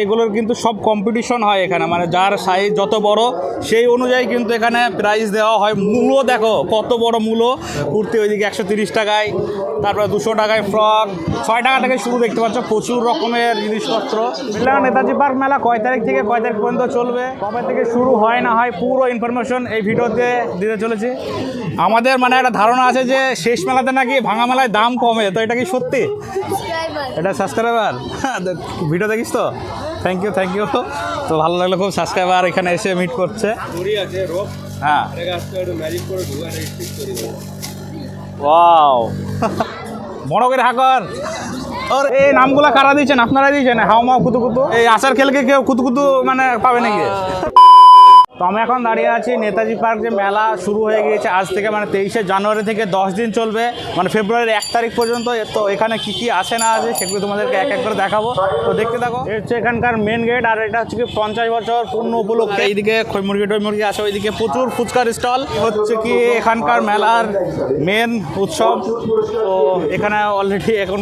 এগুলোর কিন্তু সব কম্পিটিশন হয় এখানে। মানে যার সাইজ যত বড় সেই অনুযায়ী কিন্তু এখানে প্রাইস দেওয়া হয়। মূলো দেখো কত বড় মূলো কুর্তি ওইদিকে একশো তিরিশ টাকায় তারপরে দুশো টাকায় ফ্রক ছয় টাকা থেকে শুরু দেখতে পাচ্ছ প্রচুর রকমের জিনিসপত্র। নেতাজি পার্ক মেলা কয় তারিখ থেকে কয় তারিখ পর্যন্ত চলবে? কবে থেকে শুরু হয় না হয় পুরো ইনফরমেশন এই ভিডিওতে দিতে চলেছি। আমাদের মানে একটা ধারণা আছে যে শেষ মেলাতে নাকি ভাঙা মেলায় দাম কমে তো এটা কি সত্যি? এটা সাবস্ক্রাইবার ভিডিও দেখিস তো? থ্যাংক ইউ থ্যাংক ইউ তো ভালো লাগল খুব সাবস্ক্রাইবার এখানে এসে মিট করছে। হ্যাঁ। ওয়াও বড় করে হাকর ওর এই নামগুলা কারা দিয়েছেন? আপনারা দিয়েছেন? হাও মাও কুতু কুতু। এই আচার খেলকে কেউ কুতু কুতু মানে পাবে নাকি? তো আমি এখন দাঁড়িয়ে আছি নেতাজি পার্ক যে মেলা শুরু হয়ে গিয়েছে, আজ থেকে মানে তেইশে জানুয়ারি থেকে দশ দিন চলবে মানে ফেব্রুয়ারির এক তারিখ পর্যন্ত। তো এখানে কি কি আসে না আছে সেগুলো তোমাদেরকে এক এক করে দেখাবো। তো দেখতে থাকো। হচ্ছে এখানকার মেন গেট আর এটা হচ্ছে কি পঞ্চাশ বছর পূর্ণ উপলক্ষে। এইদিকে খই মুরগি টই মুরগি আছে, ওইদিকে প্রচুর ফুচকার স্টল। হচ্ছে কি এখানকার মেলার মেন উৎসব। তো এখানে অলরেডি এখন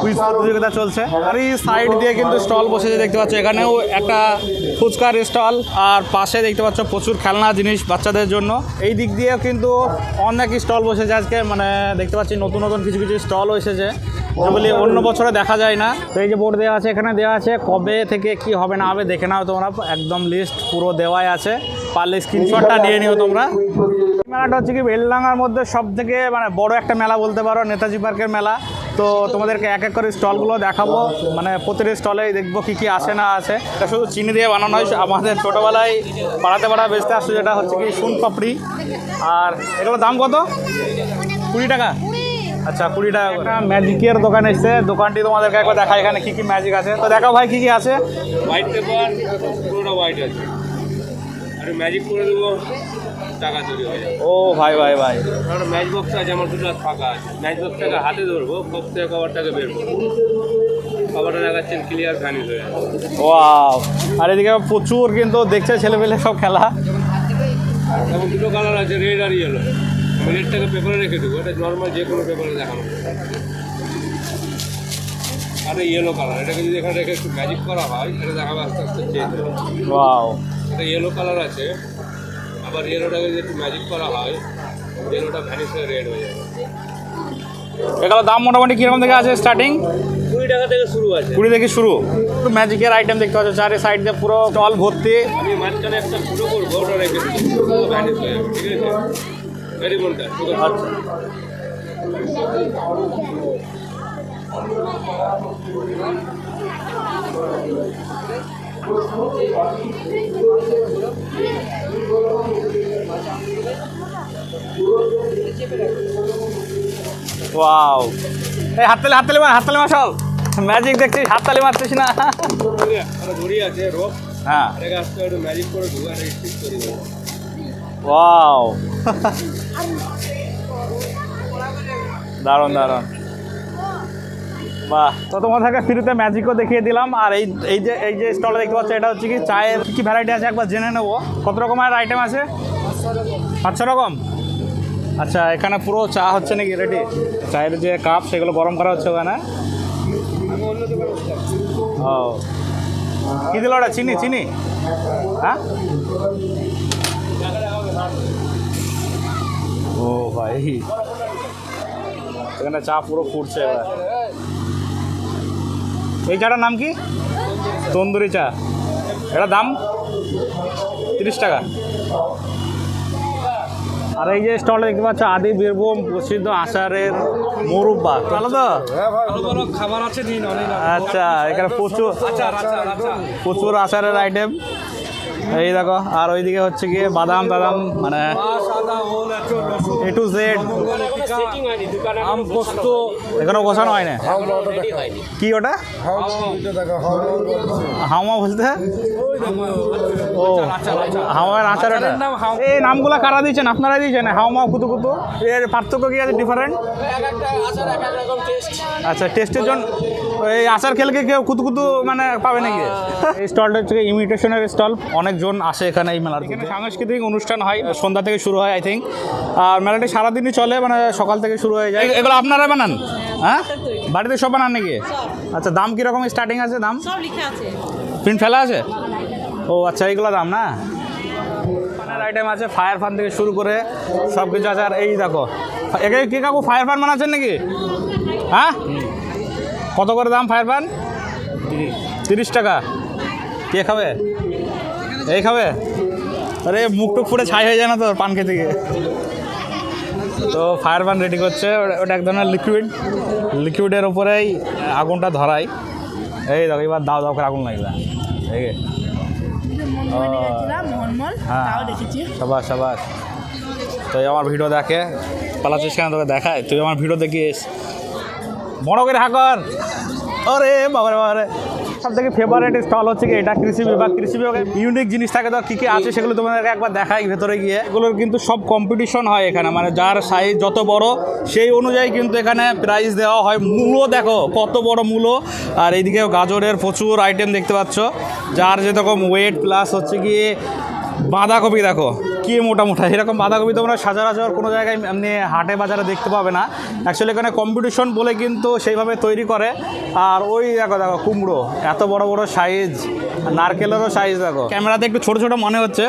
কুইজ প্রতিযোগিতা চলছে। আর এই সাইড দিয়ে কিন্তু স্টল বসেছে, দেখতে পাচ্ছ। এখানেও একটা ফুচকার স্টল, আর পাশে দেখতে পাচ্ছ, প্রচুর খেলনা জিনিস বাচ্চাদের জন্য। এই দিক দিয়েও কিন্তু অনেক স্টল বসেছে আজকে মানে দেখতে পাচ্ছি নতুন নতুন কিছু কিছু স্টল এসেছে। যেগুলি অন্য বছরে দেখা যায় না। তো এই যে বোর্ড দেওয়া আছে, এখানে দেওয়া আছে কবে থেকে কি হবে না হবে দেখে নাও তোমরা। একদম লিস্ট পুরো দেওয়াই আছে। পারলে স্ক্রিনশটটা নিয়ে নিও তোমরা। মেলাটা হচ্ছে কি বেলডাঙ্গার মধ্যে সব থেকে মানে বড় একটা মেলা বলতে পারো, নেতাজি পার্কের মেলা। তো তোমাদেরকে এক এক করে স্টলগুলো দেখাবো। মানে প্রতিটি স্টলেই দেখব কী কী আসে না আছে এটা শুধু চিনি দিয়ে বানানো হয়। আমাদের ছোটোবেলায় পাড়াতে পাড়া বেচতে আসছে যেটা হচ্ছে কি সুন পাপড়ি। আর এগুলোর দাম কত? কুড়ি টাকা? আচ্ছা কুড়ি টাকা করে। ম্যাজিকের দোকান এসছে। দোকানটি তোমাদেরকে একবার দেখা এখানে কী কী ম্যাজিক আছে। তো দেখাও ভাই কী কী আছে। হোয়াইট পেপার পুরোটা হোয়াইট আছে। আর ম্যাজিক করে দেবো। টাকা হয়ে যাবে। ও ভাই ভাই ভাই। আর ম্যাচ বক্স আছে আমার দুটো হাত ফাঁকা আছে। ম্যাচ বক্সটাকে হাতে ধরবো বক্স থেকে কভারটাকে বের করব। কভারটা দেখাচ্ছেন ক্লিয়ার ভ্যানিশ হয়ে যাবে। ওয়াও। আর এদিকে প্রচুর কিন্তু দেখছে ছেলেপেলে সব খেলা। এবং দুটো কালার আছে রেড আর ইয়েলো রেডটাকে পেপারে রেখে দেবো এটা নর্মাল যে কোনো পেপারে দেখানো। আর ইয়েলো কালার এটাকে যদি এখানে রেখে একটু ম্যাজিক করা হয় এটা দেখাবে আস্তে আস্তে চেঞ্জ হবে। একটা ইয়েলো কালার আছে আবার ইয়েলোটাকে যদি একটু ম্যাজিক করা হয় ইয়েলোটা ভ্যানিশ হয়ে রেড হয়ে যাবে। এগুলো দাম মোটামুটি কীরকম থেকে আছে স্টার্টিং কুড়ি টাকা থেকে শুরু আছে। কুড়ি থেকে শুরু। ম্যাজিকের আইটেম দেখতে পাচ্ছ চারি সাইড দিয়ে পুরো স্টল ভর্তি। আমি মাঝখানে একটা ফুটো করব ওটা রেখে দিচ্ছি ভ্যানিশ হয়ে যাবে ঠিক আছে? আচ্ছা। ওয়াও এই হাততালি হাততালি মার হাততালি মার সব। ম্যাজিক দেখছিস, হাততালি মারছিস না। আছে রোপ হ্যাঁ। ওয়াও দারুণ দারুণ। বাহ। তো তোমাদেরকে ফ্রিতে ম্যাজিকও দেখিয়ে দিলাম। আর এই এই যে এই যে স্টলে দেখতে পাচ্ছ, এটা হচ্ছে কি চায়ের কী ভ্যারাইটি আছে একবার জেনে নেব। কত রকমের আইটেম আছে? পাঁচশো রকম? আচ্ছা এখানে পুরো চা হচ্ছে নাকি? রেডি চায়ের যে কাপ সেগুলো গরম করা হচ্ছে ওখানে। ও কী দিল ওটা? চিনি চিনি? হ্যাঁ? ও ভাই। এখানে চা পুরো ফুটছে এবার। এই চাটার নাম কি? তন্দুরি চা। এটা দাম? তিরিশ টাকা। আর এই যে স্টলে দেখতে পাচ্ছ, আদি, বীরভূম, প্রসিদ্ধ আচারের মরুব্বা। ভালো তো? খাবার আছে আচ্ছা এখানে প্রচুর প্রচুর আচারের আইটেম এই দেখো, আর ওইদিকে হচ্ছে গিয়ে বাদাম, টাদাম মানে এ টু জেড আম পোস্ত এখনও গোছানো হয় না কি ওটা? হাওয়া বলতে? ও হাওয়ার আচার ওটা। এই নামগুলো কারা দিয়েছেন? আপনারা দিয়েছেন? হাওয়া কুতু কুতু? এর পার্থক্য কি আছে? ডিফারেন্ট আচ্ছা টেস্টের জন্য এই আচার খেলকে কেউ কুতু কুতু মানে পাবে নাকি? এই স্টলটা হচ্ছে ইমিটেশনের স্টল অনেকজন আসে এখানে এই মেলার সাংস্কৃতিক অনুষ্ঠান হয় সন্ধ্যা থেকে শুরু হয় আই থিঙ্ক আর মেলাটি সারাদিনই চলে মানে সকাল থেকে শুরু হয়ে যায়। এগুলো আপনারা বানান? হ্যাঁ? বাড়িতে সব বানান নাকি? আচ্ছা দাম কীরকম স্টার্টিং আছে দাম? সব লিখা আছে। প্রিন্ট ফেলা আছে? ও আচ্ছা এইগুলো দাম না? ফানের আইটেম আছে ফায়ার ফান থেকে শুরু করে সব কিছু আছে। আর এই দেখো একে কি কাকু ফায়ার ফান বানাচ্ছেন নাকি? হ্যাঁ? কত করে দাম ফায়ার ফান তিরিশ টাকা। কে খাবে? এই খাবে? আরে মুখ টুক ফুটে ছাই হয়ে যায় না তো পান খেতে গিয়ে। তো ফায়ার পান রেডি করছে। ওটা- ওটা এক ধরনের লিকুইড লিকুইডের ওপরেই আগুনটা ধরাই এই দেখো এবার দাও দাও করে আগুন লাগবে এই হ্যাঁ। তাও দেখেছি। সাবাস সাবাস। তো আমার ভিডিও দেখে পালাচ্ছিস কেন তোকে দেখায়? তুই আমার ভিডিও দেখিস। বড় করে হাকর। আরে বাবারে বাবারে। সব থেকে ফেভারেট স্টল হচ্ছে এটা কৃষি বিভাগ। কৃষি বিভাগে ইউনিক জিনিস থাকে তো, কি কী আছে সেগুলো তোমাদেরকে একবার দেখাই ভেতরে গিয়ে। এগুলোর কিন্তু সব কম্পিটিশন হয় এখানে মানে যার সাইজ যত বড়, সেই অনুযায়ী কিন্তু এখানে প্রাইস দেওয়া হয়। মূলো দেখো, কত বড় মূলো আর এইদিকে গাজরের প্রচুর আইটেম দেখতে পাচ্ছ। যার যেরকম ওয়েট প্লাস হচ্ছে গিয়ে বাঁধাকপি দেখো, কি মোটা মোটা এরকম বাঁধাকপি তোমরা সচরাচর কোনো জায়গায় এমনি হাটে বাজারে দেখতে পাবে না। অ্যাকচুয়ালি এখানে কম্পিটিশন বলে কিন্তু সেইভাবে তৈরি করে। আর ওই দেখো দেখো, কুমড়ো, এত বড় বড় সাইজ নারকেলেরও সাইজ দেখো। ক্যামেরাতে একটু ছোট ছোট মনে হচ্ছে,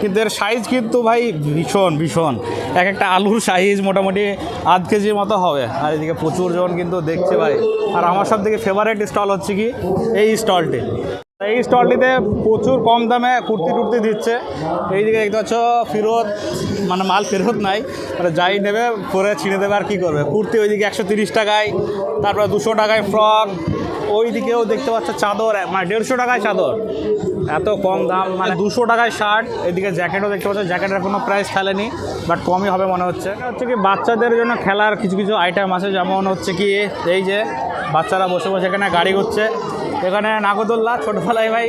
কিন্তু এর সাইজ কিন্তু ভাই ভীষণ ভীষণ। এক একটা আলুর সাইজ মোটামুটি আধ কেজির মতো হবে। আর এদিকে প্রচুর জন কিন্তু দেখছে ভাই। আর আমার সব থেকে ফেভারেট স্টল হচ্ছে কি? এই স্টলটি এই স্টলটিতে প্রচুর কম দামে কুর্তি টুর্তি দিচ্ছে। এইদিকে দেখতে পাচ্ছ, ফেরত মানে মাল ফেরত নাই। মানে যাই নেবে, পরে ছিঁড়ে দেবে আর কী করবে। কুর্তি ওইদিকে একশো তিরিশ টাকায়, তারপরে দুশো টাকায় ফ্রক। ওই দিকেও দেখতে পাচ্ছ চাদর মানে দেড়শো টাকায় চাদর। এত কম দাম মানে দুশো টাকায় শার্ট, এদিকে জ্যাকেটও দেখতে পাচ্ছ, জ্যাকেটের কোনো প্রাইস ফেলেনি বাট কমই হবে মনে হচ্ছে। হচ্ছে কি, বাচ্চাদের জন্য খেলার কিছু কিছু আইটেম আছে, যেমন হচ্ছে কি, এই যে বাচ্চারা বসে বসে এখানে গাড়ি করছে এখানে নাগরদোল্লা, ছোটোবেলায় ভাই,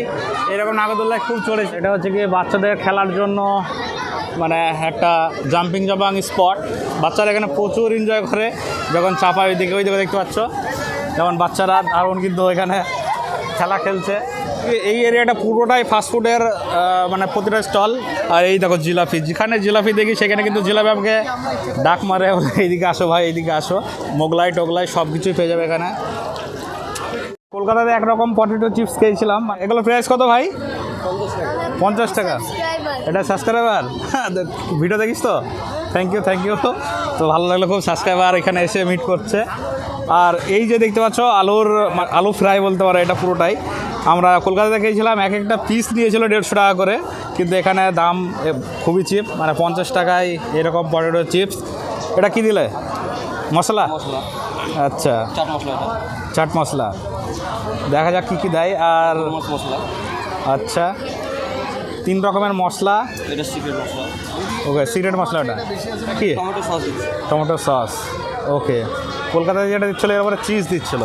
এরকম নাগরদোল্লায় খুব চড়েছে। এটা হচ্ছে কি বাচ্চাদের খেলার জন্য মানে একটা জাম্পিং জাম্পাং স্পট বাচ্চারা এখানে প্রচুর এনজয় করে। যখন চাপা ওইদিকে ওই দিকে দেখতে পাচ্ছ? যেমন বাচ্চারা দারুণ কিন্তু এখানে খেলা খেলছে। এই এরিয়াটা পুরোটাই ফাস্টফুডের মানে প্রতিটা স্টল আর এই দেখো জিলাপি। যেখানে জিলাপি দেখি, সেখানে কিন্তু জিলাপি আমাকে ডাক মারে। এইদিকে আসো ভাই, এইদিকে আসো। মোগলাই, টোগলাই সব কিছুই পেয়ে যাবে এখানে। কলকাতাতে একরকম পটেটো চিপস খেয়েছিলাম। এগুলো প্রাইস কত ভাই? পঞ্চাশ টাকা। এটা সাবস্ক্রাইবার ভিডিও দেখিস তো? থ্যাংক ইউ থ্যাংক ইউ তো ভালো লাগল খুব সাবস্ক্রাইবার এখানে এসে মিট করছে। আর এই যে দেখতে পাচ্ছ আলুর আলু ফ্রাই বলতে পারো এটা পুরোটাই। আমরা কলকাতাতে খেয়েছিলাম এক একটা পিস নিয়েছিল দেড়শো টাকা করে। কিন্তু এখানে দাম খুবই চিপ মানে পঞ্চাশ টাকায় এরকম পটেটো চিপস এটা কি দিলে? মশলা? আচ্ছা। চাট মশলা চাট মশলা। দেখা যাক কী কী দেয় আর মশলা। আচ্ছা। তিন রকমের মশলা। এটা সিক্রেট মশলা। ওকে সিক্রেট মশলাটা কি? Tomato sauce tomato sauce okay. কলকাতায় যেটা দিচ্ছিল এর উপরে চিজ দিচ্ছিল।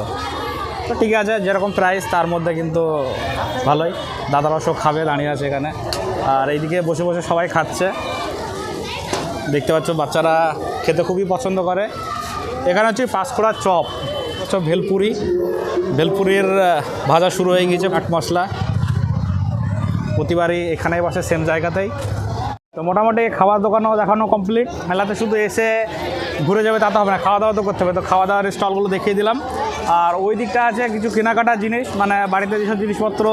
তো ঠিক আছে যেরকম প্রাইস তার মধ্যে কিন্তু ভালোই। দাদারা সব খাবে দাঁড়িয়ে আছে এখানে। আর এইদিকে বসে বসে সবাই খাচ্ছে। দেখতে পাচ্ছ বাচ্চারা খেতে খুবই পছন্দ করে। এখানে হচ্ছে পাঁচকোড়া চপ। হচ্ছে ভেলপুরি। ভেলপুরির ভাজা শুরু হয়ে গিয়েছে কাঠ মশলা। প্রতিবারই এখানেই বসে সেম জায়গাতেই। তো মোটামুটি খাবার দোকানও দেখানো কমপ্লিট মেলাতে শুধু এসে ঘুরে যাবে তা তো হবে না খাওয়া দাওয়া তো করতে হবে। তো খাওয়া দাওয়ার স্টলগুলো দেখিয়ে দিলাম। আর ওই দিকটা আছে কিছু কেনাকাটার জিনিস মানে বাড়িতে যেসব জিনিসপত্র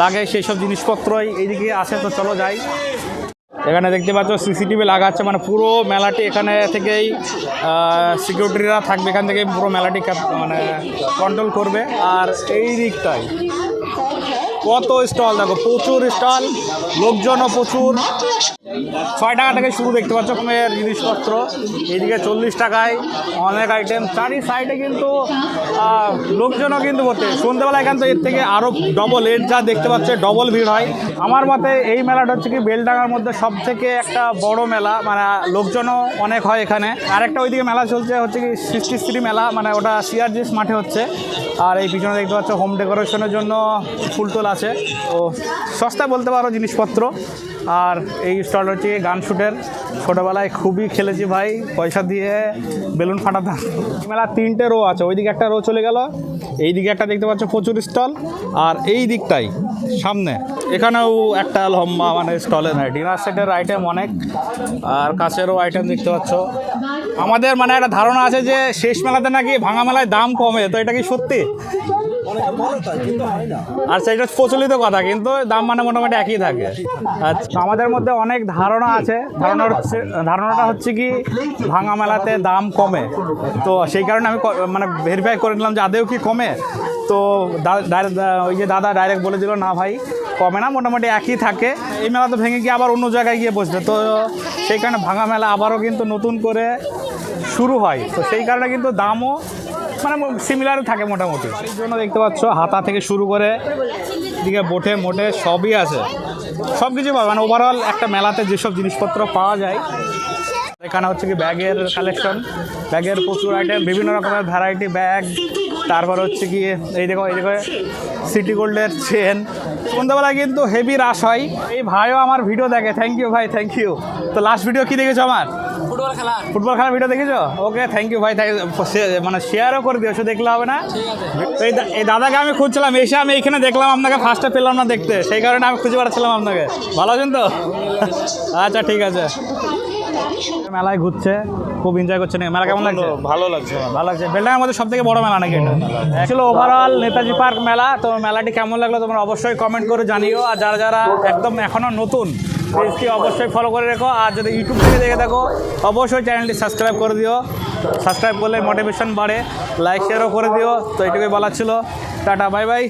লাগে সেই সব জিনিসপত্রই এইদিকে আসে তো চলো যাই। এখানে দেখতে পাচ্ছ সিসিটিভি লাগাচ্ছে মানে পুরো মেলাটি এখানে থেকেই সিকিউরিটিরা থাকবে এখান থেকে পুরো মেলাটি মানে কন্ট্রোল করবে। আর এই দিকটাই কত স্টল দেখো, প্রচুর স্টল লোকজনও প্রচুর। ছয় টাকা থেকে শুরু দেখতে পাচ্ছ কমের জিনিসপত্র। এইদিকে চল্লিশ টাকায় অনেক আইটেম চারি সাইডে কিন্তু লোকজনও কিন্তু ভর্তি সন্ধ্যেবেলা এখান থেকে এর থেকে আরও ডবল এর যা দেখতে পাচ্ছে ডবল ভিড় হয়। আমার মতে এই মেলাটা হচ্ছে কি বেলডাঙ্গার মধ্যে সব থেকে একটা বড় মেলা। মানে লোকজনও অনেক হয় এখানে। আরেকটা ওইদিকে মেলা চলছে, হচ্ছে কি সৃষ্টি স্ত্রী মেলা। মানে ওটা সিআরজিএস মাঠে হচ্ছে। আর এই পিছনে দেখতে পাচ্ছ হোম ডেকোরেশনের জন্য ফুল টুল আছে। ও সস্তা বলতে পারো জিনিসপত্র। আর এই স্টল হচ্ছে গান শুটের। ছোটোবেলায় খুবই খেলেছি ভাই, পয়সা দিয়ে বেলুন ফাটাতাম। মেলা তিনটে রো আছে, ওইদিকে একটা রো চলে গেল এই দিকে একটা দেখতে পাচ্ছ প্রচুর স্টল আর এই দিকটাই, সামনে। এখানেও একটা লম্বা মানে স্টলে নেয় ডিনার সেটের আইটেম অনেক, আর কাছেরও আইটেম দেখতে পাচ্ছ। আমাদের মানে একটা ধারণা আছে যে শেষ মেলাতে নাকি ভাঙা মেলায় দাম কমে, তো এটা কি সত্যি? আচ্ছা এটা প্রচলিত কথা, কিন্তু দাম মানে মোটামুটি একই থাকে। আচ্ছা আমাদের মধ্যে অনেক ধারণা আছে। ধারণা হচ্ছে, ধারণাটা হচ্ছে কি, ভাঙা মেলাতে দাম কমে। তো সেই কারণে আমি মানে ভেরিফাই করে নিলাম যে আদেও কি কমে। তো ওই যে দাদা ডাইরেক্ট বলে দিল না ভাই, কমে না, মোটামুটি একই থাকে। এই মেলা তো ভেঙে গিয়ে আবার অন্য জায়গায় গিয়ে বসবে। তো সেই কারণে ভাঙা মেলা আবারও কিন্তু নতুন করে শুরু হয়। তো সেই কারণে কিন্তু দামও মানে সিমিলার থাকে মোটামুটি। জন্য দেখতে পাচ্ছ হাতা থেকে শুরু করে দিকে বোটে মোটে সবই আছে। সব কিছু পাবে। মানে ওভারঅল একটা মেলাতে যেসব জিনিসপত্র পাওয়া যায়, এখানে হচ্ছে কি ব্যাগের কালেকশন ব্যাগের প্রচুর আইটেম বিভিন্ন রকমের ভ্যারাইটি ব্যাগ তারপর হচ্ছে কি, এই দেখো এই দেখো সিটি গোল্ডের চেন সন্ধ্যাবেলায় কিন্তু হেভি রাশ হয়। এই ভাইও আমার ভিডিও দেখে। থ্যাংক ইউ ভাই থ্যাংক ইউ তো লাস্ট ভিডিও কি দেখেছ আমার? ফুটবল খেলা। ফুটবল খেলার ভিডিও দেখেছ? ওকে থ্যাংক ইউ ভাই মানে শেয়ারও করে দিও দেখলে হবে না? তো এই দাদাকে আমি খুঁজছিলাম এসে আমি এখানে দেখলাম আপনাকে ফার্স্টে পেলাম না দেখতে। সেই কারণে আমি খুঁজে বেড়াচ্ছিলাম আপনাকে। ভালো আছেন তো? আচ্ছা ঠিক আছে। মেলায় ঘুরছে খুব এনজয় করছে। নাকি? মেলা কেমন লাগছে? ভালো লাগছে। ভালো লাগছে। বেলডাঙ্গার মধ্যে সব থেকে বড় মেলা নাকি এটা? ছিল ওভারঅল নেতাজি পার্ক মেলা। তো মেলাটি কেমন লাগল তোমরা অবশ্যই কমেন্ট করে জানিও। আর যারা যারা একদম এখনও নতুন পেজটি অবশ্যই ফলো করে রেখো। আর যদি ইউটিউব থেকে দেখে থাকো, অবশ্যই চ্যানেলটি সাবস্ক্রাইব করে দিও। সাবস্ক্রাইব করলে মোটিভেশন বাড়ে লাইক শেয়ারও করে দিও। তো এটুকুই বলার ছিল। Tata bye bye